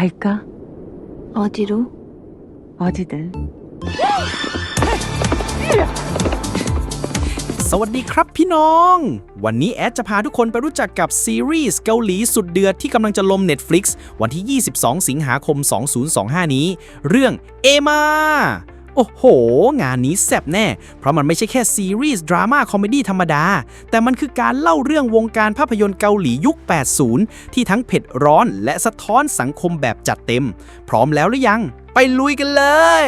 갈까? 어디로? 어디든. สวัสดีครับพี่น้อง วันนี้แอดจะพาทุกคนไปรู้จักกับซีรีส์เกาหลีสุดเดือดที่กำลังจะลม Netflix วันที่ 22 สิงหาคม 2025 นี้ เรื่องเอมา โอ้โห งานนี้แซ่บแน่ เพราะมันไม่ใช่แค่ซีรีส์ดราม่าคอมเมดี้ธรรมดา แต่มันคือการเล่าเรื่องวงการภาพยนตร์เกาหลียุค 80 ที่ทั้งเผ็ดร้อนและสะท้อนสังคมแบบจัดเต็ม พร้อมแล้วหรือยัง ไปลุยกันเลย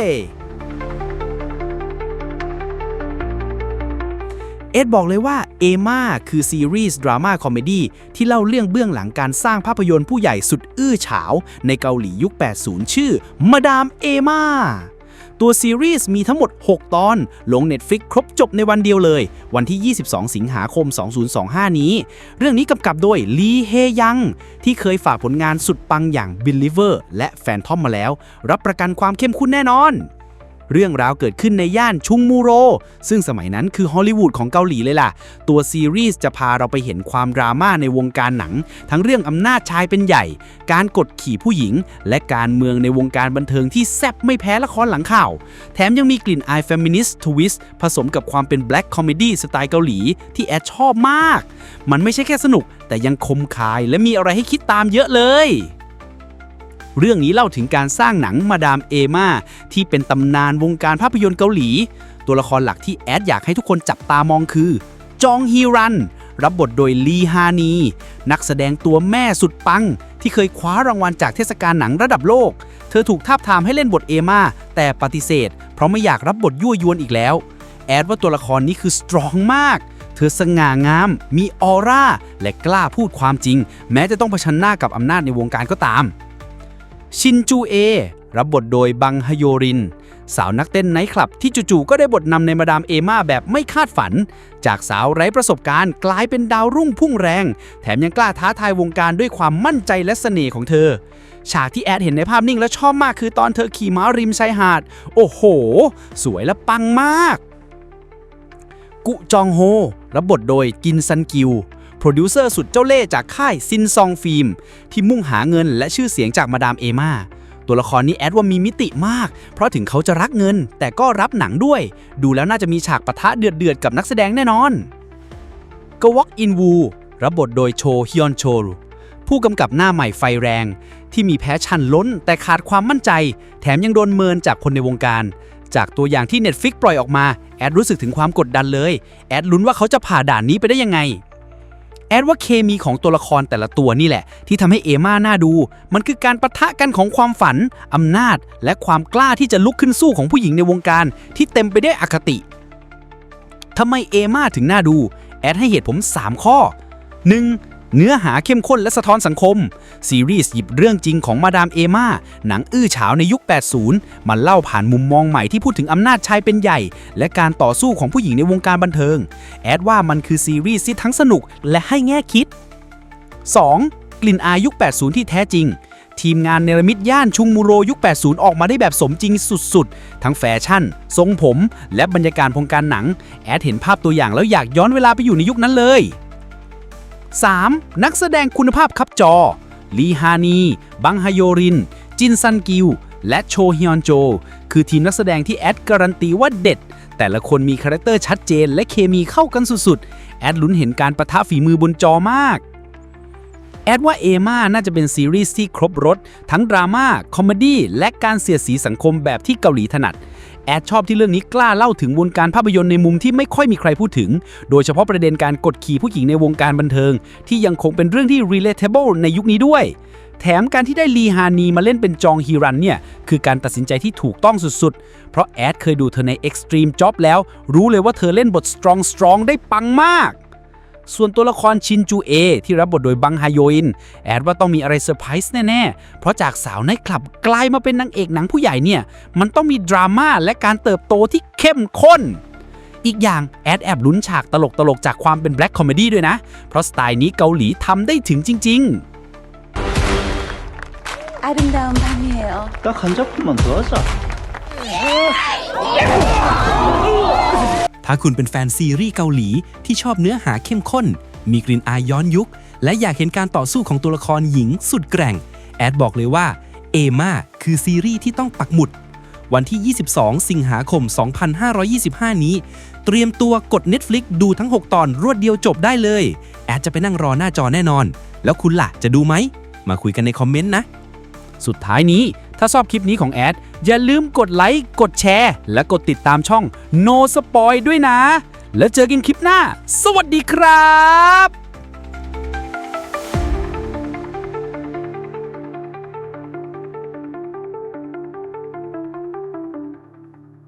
เอ็ดบอกเลยว่าเอมาคือซีรีส์ดราม่าคอมเมดี้ที่เล่าเรื่องเบื้องหลังการสร้างภาพยนตร์ผู้ใหญ่สุดอื้อฉาว ในเกาหลียุค 80 ชื่อมาดามเอมา ตัวซีรีส์มีทั้งหมด 6 ตอน ลง Netflix ครบจบในวันเดียวเลย วันที่ 22 สิงหาคม 2025 นี้ เรื่องนี้กำกับโดยลีเฮยัง ที่เคยฝากผลงานสุดปังอย่าง Believer และ Phantom มาแล้ว รับประกันความเข้มข้นแน่นอน เรื่องราวเกิดขึ้นในย่านชุงมูโร ซึ่งสมัยนั้นคือฮอลลีวูดของเกาหลีเลยล่ะ ตัวซีรีส์จะพาเราไปเห็นความดราม่าในวงการหนัง ทั้งเรื่องอำนาจชายเป็นใหญ่ การกดขี่ผู้หญิง และการเมืองในวงการบันเทิงที่แซ่บไม่แพ้ละครหลังข่าว แถมยังมีกลิ่นอายเฟมินิสต์ทวิสต์ผสมกับความเป็นแบล็กคอมเมดี้สไตล์เกาหลีที่แอดชอบมาก มันไม่ใช่แค่สนุก แต่ยังคมคายและมีอะไรให้คิดตามเยอะเลย เรื่องนี้เล่าถึงการสร้างหนังมาดามเอมาที่เป็นตำนานวงการภาพยนตร์เกาหลี ตัวละครหลักที่แอดอยากให้ทุกคนจับตามองคือ จองฮีรัน รับบทโดยลีฮานี นักแสดงตัวแม่สุดปัง ที่เคยคว้ารางวัลจากเทศกาลหนังระดับโลก เธอถูกทาบทามให้เล่นบทเอมาแต่ปฏิเสธ เพราะไม่อยากรับบทยั่วยวนอีกแล้ว แอดว่าตัวละครนี้คือสตรองมากเธอสง่างาม มีออร่า และกล้าพูดความจริง แม้จะต้องเผชิญหน้ากับอำนาจในวงการก็ตาม ชินจูเอ รับบทโดยบังฮโยริน สาวนักเต้นไนท์คลับที่จู่ๆก็ได้บทนำในมาดามเอมาแบบไม่คาดฝัน จากสาวไร้ประสบการณ์กลายเป็นดาวรุ่งพุ่งแรง แถมยังกล้าท้าทายวงการด้วยความมั่นใจและเสน่ห์ของเธอ ฉากที่แอดเห็นในภาพนิ่งและชอบมากคือตอนเธอขี่ม้าริมชายหาด โอ้โห สวยและปังมาก กุจองโฮ รับบทโดยกินซันกิว โปรดิวเซอร์สุดเจ้าเล่ห์จากค่ายซินซองฟิล์มที่มุ่งหาเงินและชื่อเสียงจากมาดามเอมาตัวละครนี้แอดว่ามีมิติมาก เพราะถึงเขาจะรักเงิน แต่ก็รับหนังด้วย ดูแล้วน่าจะมีฉากปะทะเดือดๆกับนักแสดงแน่นอนกวอกอินวูรับบทโดยโชฮยอนโชรผู้กำกับหน้าใหม่ไฟแรง ที่มีแพชชั่นล้น แต่ขาดความมั่นใจ แถมยังโดนเมินจากคนในวงการ จากตัวอย่างที่ Netflix ปล่อยออกมา แอดรู้สึกถึงความกดดันเลย แอดลุ้นว่าเขาจะผ่าด่านนี้ไปได้ยังไง แอดว่าเคมีของตัวละครแต่ละตัวนี่แหละ ที่ทำให้เอม่าน่าดู มันคือการประทะกันของความฝันอำนาจ และความกล้าที่จะลุกขึ้นสู้ของผู้หญิงในวงการ ที่เต็มไปด้วยอคติทำไมเอม่าถึงน่าดู แอดให้เหตุผม 3 ข้อ 1. เนื้อหาเข้มข้นและสะท้อนสังคม ซีรีส์หยิบเรื่องจริงของมาดามเอมาหนังอื้อฉาวในยุค 80มันเล่าผ่านมุมมองใหม่ที่พูดถึงอำนาจชายเป็นใหญ่ และการต่อสู้ของผู้หญิงในวงการบันเทิง แอดว่ามันคือซีรีส์ที่ทั้งสนุกและให้แง่คิด 2. กลิ่นอายยุค 80 ที่แท้จริงทีมงานเนรมิตย่านชุงมูโรยุค 80 ออกมาได้แบบสมจริงสุดๆ ทั้งแฟชั่น ทรงผม และบรรยากาศโครงการหนัง แอดเห็นภาพตัวอย่างแล้วอยากย้อนเวลาไปอยู่ในยุคนั้นเลย 3. นักแสดงคุณภาพคับจอ ลีฮานี บังฮโยริน จินซันกิว และโชฮยอนโจ คือทีมนักแสดงที่แอดการันตีว่าเด็ด แต่ละคนมีคาแรคเตอร์ชัดเจนและเคมีเข้ากันสุดๆ แอดลุ้นเห็นการประทะฝีมือบนจอมาก แอดว่าเอมาน่าจะเป็นซีรีส์ที่ครบรถ ทั้งดราม่า คอมเมดี้ และการเสียดสีสังคมแบบที่เกาหลีถนัด แอดชอบที่เรื่องนี้กล้าเล่าถึงวงการภาพยนตร์ในมุมที่ไม่ค่อยมีใครพูดถึง โดยเฉพาะประเด็นการกดขี่ผู้หญิงในวงการบันเทิง ที่ยังคงเป็นเรื่องที่ relatable ในยุคนี้ด้วย แถมการที่ได้ลีฮานีมาเล่นเป็นจองฮีรันเนี่ย คือการตัดสินใจที่ถูกต้องสุดๆ เพราะแอดเคยดูเธอใน Extreme Job แล้ว รู้เลยว่าเธอเล่นบท strong strong ได้ปังมาก ส่วนตัวละครชินจูเอ ที่รับบทโดยบังฮาโยอิน แอดว่าต้องมีอะไรเซอร์ไพรส์แน่ ๆ เพราะจากสาวในคลับกลายมาเป็นนางเอกหนังผู้ใหญ่เนี่ย มันต้องมีดราม่าและการเติบโตที่เข้มข้น อีกอย่างแอดแอบลุ้นฉากตลก ๆ จากความเป็นแบล็ k คอมเมดี้ด้วยนะ เพราะสไตล์นี้เกาหลีทำได้ถึงจริง ๆ 아름다운 밤이에요. 딱 한 작품만 더 하자. ถ้าคุณเป็นแฟนซีรีส์เกาหลีที่ชอบเนื้อหาเข้มข้น มีกลิ่นอายย้อนยุค และอยากเห็นการต่อสู้ของตัวละครหญิงสุดแกร่ง แอดบอกเลยว่าเอมาคือซีรีส์ที่ต้องปักหมุด วันที่ 22 สิงหาคม 2525 นี้ เตรียมตัวกด Netflix ดูทั้ง 6 ตอนรวดเดียวจบได้เลย แอดจะไปนั่งรอหน้าจอแน่นอน แล้วคุณล่ะจะดูไหม มาคุยกันในคอมเมนต์นะ สุดท้ายนี้ ถ้าชอบคลิปนี้ของแอด อย่าลืมกดไลค์ กดแชร์ และกดติดตามช่อง No Spoil ด้วยนะ แล้วเจอกันคลิปหน้า สวัสดีครับ